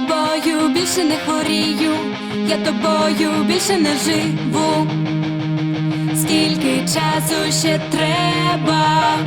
тобою більше не хворію, я тобою більше не живу. Скільки часу ще треба?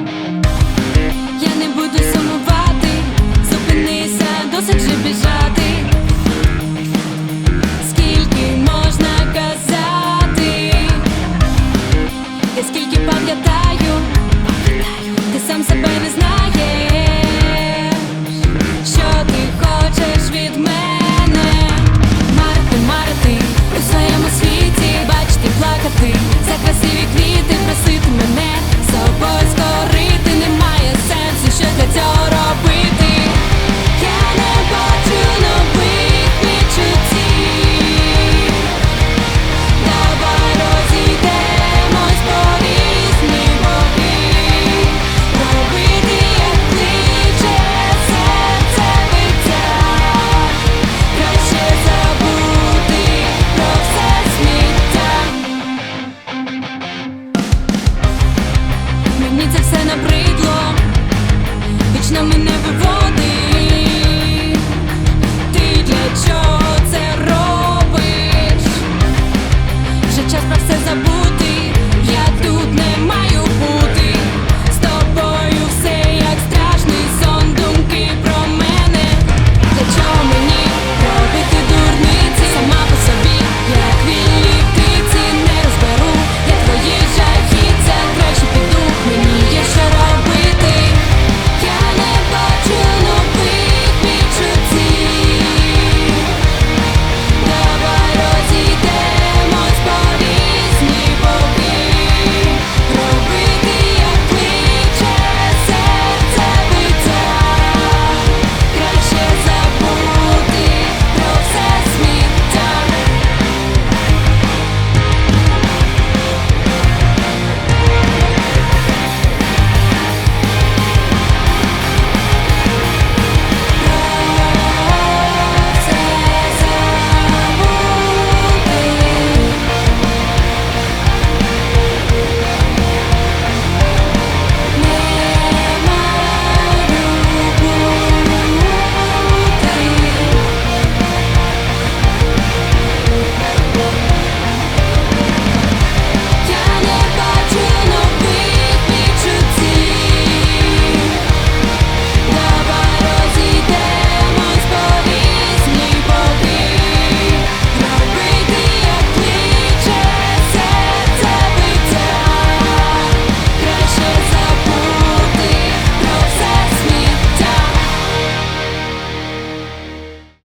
number never wrong.